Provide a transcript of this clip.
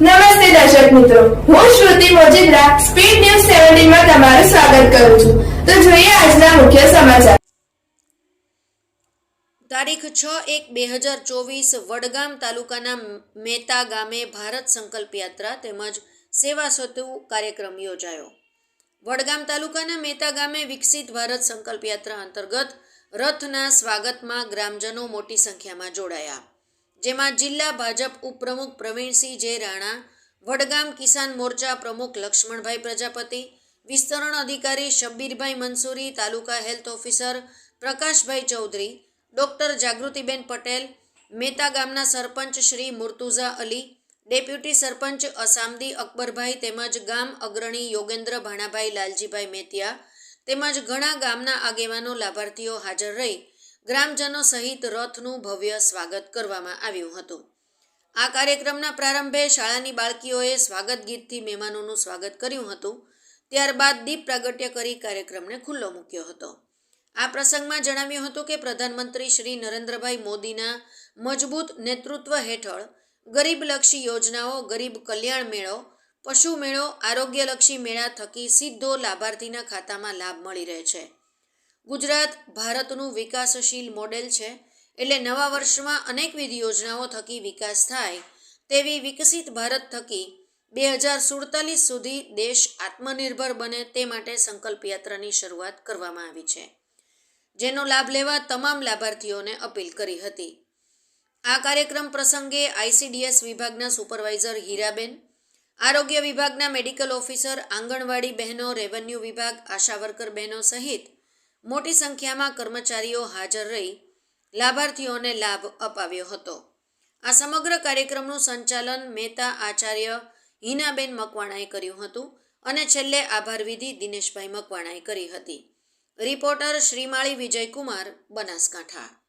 નમસ્તે દર્શક મિત્રો. હું શ્રુતિ મોજીદ્રા સ્પીડ ન્યૂઝ સેવન્ટીનમાં તમારું સ્વાગત કરું છું. તો જોઈએ આજના મુખ્ય સમાચાર. તારીખ છ એક બે હજાર ચોવીસ વડગામ તાલુકાના મેતા ગામે ભારત સંકલ્પ યાત્રા તેમજ સેવા સેતુ કાર્યક્રમ યોજાયો. વડગામ તાલુકાના મેતા ગામે વિકસિત ભારત સંકલ્પ યાત્રા અંતર્ગત રથના સ્વાગતમાં ગ્રામજનો મોટી સંખ્યામાં જોડાયા. જેમાં જિલ્લા ભાજપ ઉપપ્રમુખ પ્રવીણસિંહ જે રાણા વડગામ કિસાન મોરચા પ્રમુખ લક્ષ્મણભાઈ પ્રજાપતિ, વિસ્તરણ અધિકારી Shabbirbhai Mansuri, taluka health officer Prakashbhai Chaudhary, doctor Jagrutiben Patel Meta ગામના સરપંચ શ્રી મુર્તુઝા અલી, ડેપ્યુટી સરપંચ અસામદી અકબરભાઈ તેમજ ગામ અગ્રણી યોગેન્દ્ર ભાણાભાઈ લાલજીભાઈ મેતિયા તેમજ ઘણા ગામના આગેવાનો લાભાર્થીઓ હાજર રહી. ગ્રામજનો સહિત રથનું ભવ્ય સ્વાગત કરવામાં આવ્યું હતું. આ કાર્યક્રમના પ્રારંભે શાળાની બાળકીઓએ સ્વાગત ગીતથી મહેમાનોનું સ્વાગત કર્યું હતું. ત્યારબાદ દીપ પ્રાગટ્ય કરી કાર્યક્રમને ખુલ્લો મૂક્યો હતો. આ પ્રસંગમાં જણાવ્યું હતું કે પ્રધાનમંત્રી શ્રી નરેન્દ્રભાઈ મોદીના મજબૂત નેતૃત્વ હેઠળ ગરીબલક્ષી યોજનાઓ, ગરીબ કલ્યાણ મેળો પશુ મેળો આરોગ્યલક્ષી મેળા થકી સીધો લાભાર્થીના ખાતામાં લાભ મળી રહે છે. ગુજરાત ભારતનું વિકાસશીલ મોડેલ છે એટલે નવા વર્ષમાં અનેકવિધ યોજનાઓ થકી વિકાસ થાય તેવી વિકસિત ભારત થકી બે હજાર સુડતાલીસ સુધી દેશ આત્મનિર્ભર બને તે માટે સંકલ્પ યાત્રાની શરૂઆત કરવામાં આવી છે, જેનો લાભ લેવા તમામ લાભાર્થીઓને અપીલ કરી હતી. આ કાર્યક્રમ પ્રસંગે આઈસીડીએસ વિભાગના સુપરવાઇઝર હીરાબેન, આરોગ્ય વિભાગના મેડિકલ ઓફિસર આંગણવાડી બહેનો, રેવન્યુ વિભાગ, આશા વર્કર બહેનો સહિત મોટી સંખ્યામાં કર્મચારીઓ હાજર રહી લાભાર્થીઓને લાભ અપાવ્યો હતો. આ સમગ્ર કાર્યક્રમનું સંચાલન મહેતા આચાર્ય હિનાબેન મકવાણાએ કર્યું હતું અને છેલ્લે આભાર વિધિ દિનેશભાઈ મકવાણાએ કરી હતી. રિપોર્ટર શ્રીમાળી વિજયકુમાર બનાસકાંઠા.